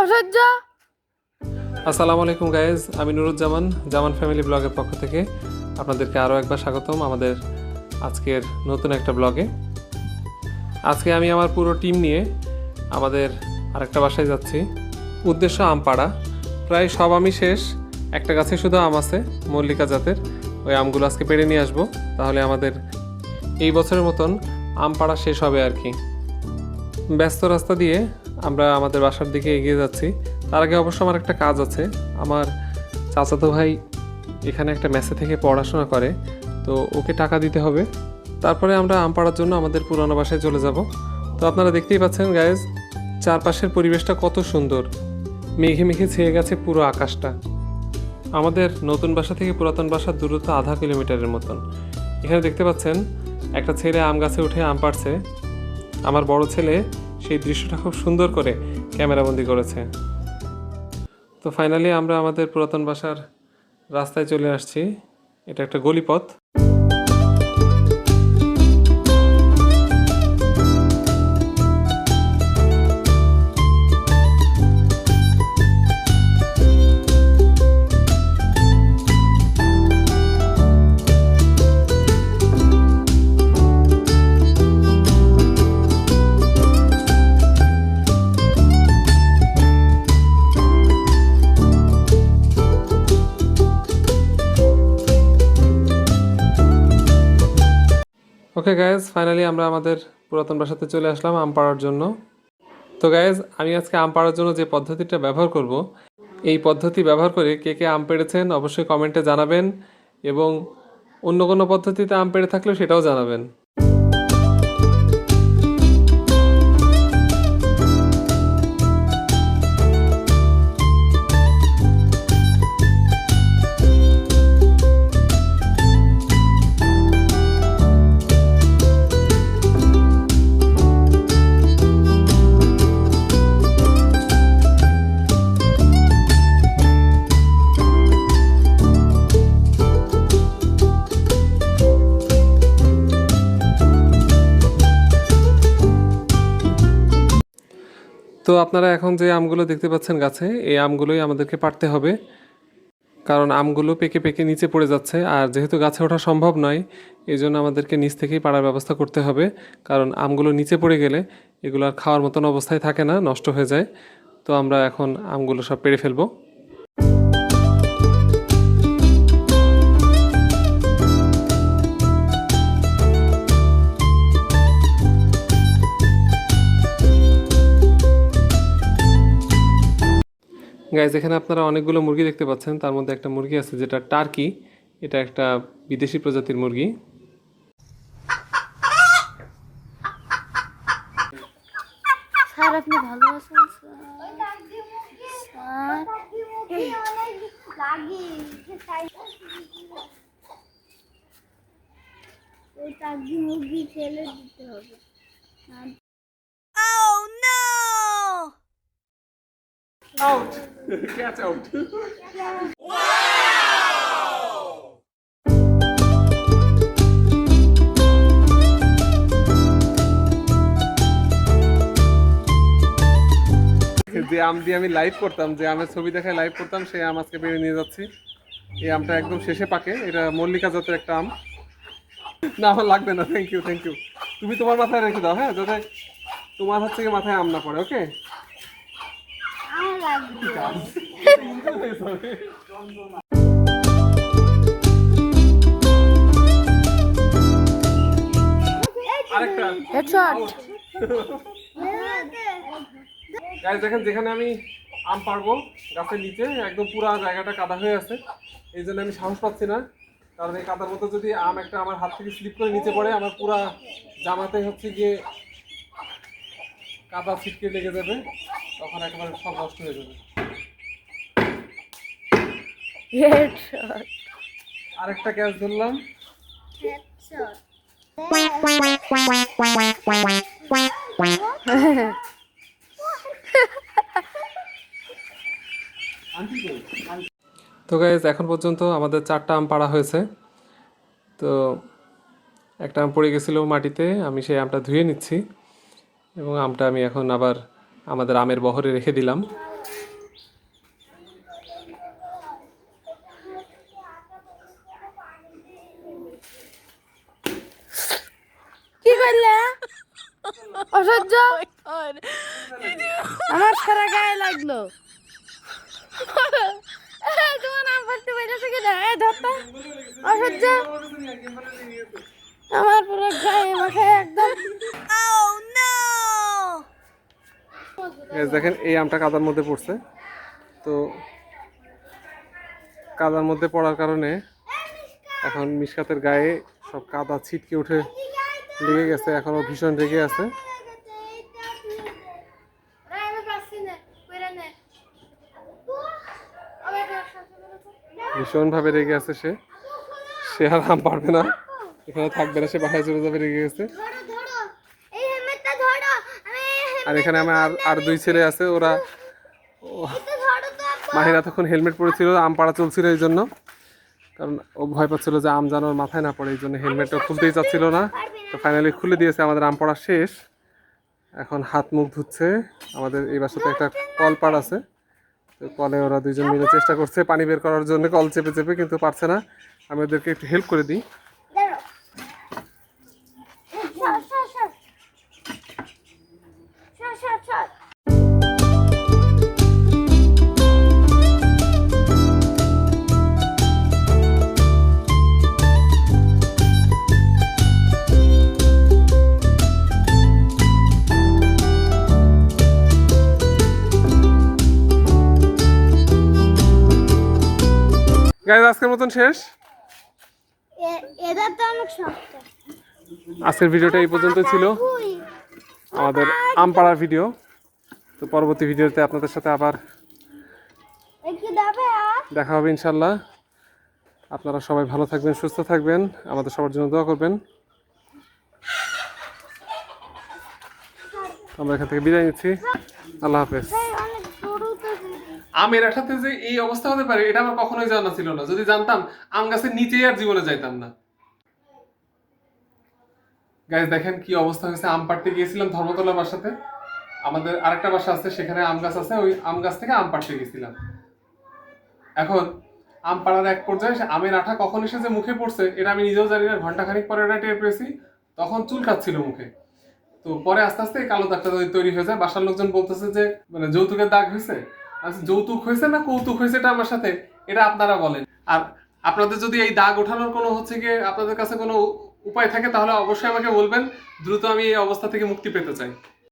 অসহ্য? আসসালামু আলাইকুম গায়েজ আমি নুরুজ্জামান, জামান ফ্যামিলি ব্লগের পক্ষ থেকে আপনাদেরকে আরও একবার স্বাগতম আমাদের আজকের নতুন একটা ব্লগে আজকে আমি আমার পুরো টিম নিয়ে আমাদের আরেকটা বাসায় যাচ্ছি। উদ্দেশ্য আমপাড়া। প্রায় সব আমি শেষ। একটা গাছে শুধু আম আছে, মল্লিকা জাতের। ওই আমগুলো আজকে পেড়ে নিয়ে আসব। তাহলে আমাদের এই বছরের মতন আম পাড়া শেষ হবে আর কি। ব্যস্ত রাস্তা দিয়ে আমরা আমাদের বাসার দিকে এগিয়ে যাচ্ছি। তার আগে অবশ্য আমার একটা কাজ আছে। আমার চাচাতো ভাই এখানে একটা মেসে থেকে পড়াশোনা করে, তো ওকে টাকা দিতে হবে। তারপরে আমরা আম পাড়ার জন্য আমাদের পুরনো বাসায় চলে যাব। তো আপনারা দেখতেই পাচ্ছেন গায়েজ চারপাশের পরিবেশটা কত সুন্দর। মেঘে মেঘে ছেয়ে গেছে পুরো আকাশটা। আমাদের নতুন বাসা থেকে পুরাতন বাসার দূরত্ব আধা কিলোমিটারের মতন। এখানে দেখতে পাচ্ছেন, একটা ছেলে আম গাছে উঠে আম পাড়ছে। আমার বড় ছেলে সেই দৃশ্যটা খুব সুন্দর করে ক্যামেরাবন্দি করেছে। তো ফাইনালি আমরা আমাদের পুরাতন বাসার রাস্তায় চলে আসছি। এটা একটা গলিপথ। ওকে গায়েজ ফাইনালি আমরা আমাদের পুরাতন বাসাতে চলে আসলাম আম পাড়ার জন্য। তো গায়েজ আমি আজকে আম পাড়ার জন্য যে পদ্ধতিটা ব্যবহার করব, এই পদ্ধতি ব্যবহার করে কে কে আম পেড়েছেন অবশ্যই কমেন্টে জানাবেন এবং অন্য কোনো পদ্ধতিতে আম পেড়ে থাকলেও সেটাও জানাবেন। তো আপনারা এখন যে আমগুলো দেখতে পাচ্ছেন গাছে, এই আমগুলোই আমাদেরকে পাড়তে হবে। কারণ আমগুলো পেকে পেকে নিচে পড়ে যাচ্ছে, আর যেহেতু গাছে ওঠা সম্ভব নয় এই জন্য আমাদেরকে নিচ থেকেই পাড়ার ব্যবস্থা করতে হবে। কারণ আমগুলো নিচে পড়ে গেলে এগুলো আর খাওয়ার মতন অবস্থায় থাকে না, নষ্ট হয়ে যায়। তো আমরা এখন আমগুলো সব পেরে ফেলব। গাইজ এখানে আপনারা অনেকগুলো মুরগি দেখতে পাচ্ছেন। তার মধ্যে একটা মুরগি আছে যেটা টার্কি। এটা একটা বিদেশি প্রজাতির মুরগি। স্যার আপনি ভালো আছেন ওই টাকি মুরগি। ফেলে দিতে হবে। যে আম দিয়ে আমি লাইভ করতাম যে আমের ছবি দেখায় লাইভ করতাম সেই আম আজকে পেরে নিয়ে যাচ্ছি। এই আমটা একদম শেষে পাকে। এটা মল্লিকা জাতের একটা আম। না আমার লাগবে না। থ্যাংক ইউ থ্যাংক ইউ তুমি তোমার মাথায় রেখে দাও হ্যাঁ? যাতে তোমার হচ্ছে গিয়ে মাথায় আম না পড়ে ওকে আমার লাগবে আরেকটা হেডশট গাইজ দেখেন যেখানে আমি আম পারব গাছের নিচে একদম পুরো জায়গাটা কাদা হয়ে আছে। এই জন্য আমি সাহস পাচ্ছি না। কারণ এই কাদার মতো যদি আম একটা আমার হাত থেকে স্লিপ করে নিচে পড়ে আমার পুরা জামাতে হচ্ছে গিয়ে কাদা ছিটকে লেগে যাবে। তখন একেবারে সব নষ্ট হয়ে যাবে। আরেকটা গ্যাস ধরলাম। তো গাইজ এখন পর্যন্ত আমাদের চারটা আম পাড়া হয়েছে। তো একটা আম পড়ে গেছিল মাটিতে আমি সেই আমটা ধুয়ে নিচ্ছি। এবং আমটা আমি এখন আবার আমাদের আমের বহরে রেখে দিলাম। করলে? অসহ্য? আমার সারা গায়ে লাগল। অসহ্য? আমার পুরো গায়ে মাথায় একদম। দেখেন, এই আমটা কাদার মধ্যে পড়ছে। তো কাদার মধ্যে পড়ার কারণে এখন মিসকাতের গায়ে সব কাদা ছিটকে উঠে লেগে গেছে, এখনও ভীষণ রেগে আছে। আমি পাচ্ছি না করে নে আমি এটা সাথে বলেছি ভীষণ ভাবে রেগে আছে সে। সে আর আম পারবে না। এখানে থাকবে না, সে বাসায় চলে যাবে, রেগে গেছে ধরো ধরো এই হেলমেটটা ধরো আমি এই আর এখানে আমার আর আর দুই ছেলে আছে, ওরা মাহিরা তখন হেলমেট পরেছিল, আম পাড়া চলছিল এই জন্য। কারণ ও ভয় পাচ্ছিল যে আম জানোর মাথায় না পড়ে, এই জন্য হেলমেটটা খুলতেই চাচ্ছিল না। তো ফাইনালি খুলে দিয়েছে, আমাদের আম পড়া শেষ। এখন হাত মুখ ধুচ্ছে, আমাদের এই বাসাতে একটা কল পাড় আছে। তো কলে ওরা দুইজন মিলে চেষ্টা করছে পানি বের করার জন্য, কল চেপে চেপে, কিন্তু পারছে না। আমি ওদেরকে একটু হেল্প করে দিই। গাইজ আজকের মতন শেষ? আজকের ভিডিওটা এই পর্যন্ত ছিল। আমাদের আম পাড়ার ভিডিও। তো পরবর্তী ভিডিওতে আপনাদের সাথে আবার দেখা হবে ইনশাল্লাহ আপনারা সবাই ভালো থাকবেন সুস্থ থাকবেন। আমাদের সবার জন্য দোয়া করবেন। আমরা এখান থেকে বিদায় নিচ্ছি। আল্লাহ হাফেজ। আমের আঠাতে যে এই অবস্থা হতে পারে, এটা আমার কখনোই জানা ছিল না। যদি জানতাম, আম গাছের নিচে আর জীবনে যাইতাম না। গাইজ দেখেন কি অবস্থা হয়েছে। আম পাড়তে গিয়েছিলাম ধর্মতলা বাসাতে। আমাদের আরেকটা বাসা আছে, সেখানে আম গাছ আছে। ওই আম গাছ থেকে আম পাড়তে গেছিলাম এখন, আম পাড়ার এক পর্যায়ে সে আমের আঠা কখন এসে যে মুখে পড়ছে, এটা আমি নিজেও জানি না। ঘণ্টা খানিক পরে এটা টের পেয়েছি। তখন চুল খাচ্ছিল মুখে। তো পরে আস্তে আস্তে কালো দাগটা তৈরি হয়ে যায়। বাসার লোকজন বলতেছে যে মানে যৌতুকের দাগ হয়েছে। যৌতুক হয়েছে না কৌতুক হয়েছে এটা আমার সাথে? এটা আপনারা বলেন। আর আপনাদের যদি এই দাগ ওঠানোর কোনো হচ্ছে গিয়ে আপনাদের কাছে কোনো উপায় থাকে, তাহলে অবশ্যই আমাকে বলবেন। দ্রুত আমি এই অবস্থা থেকে মুক্তি পেতে চাই।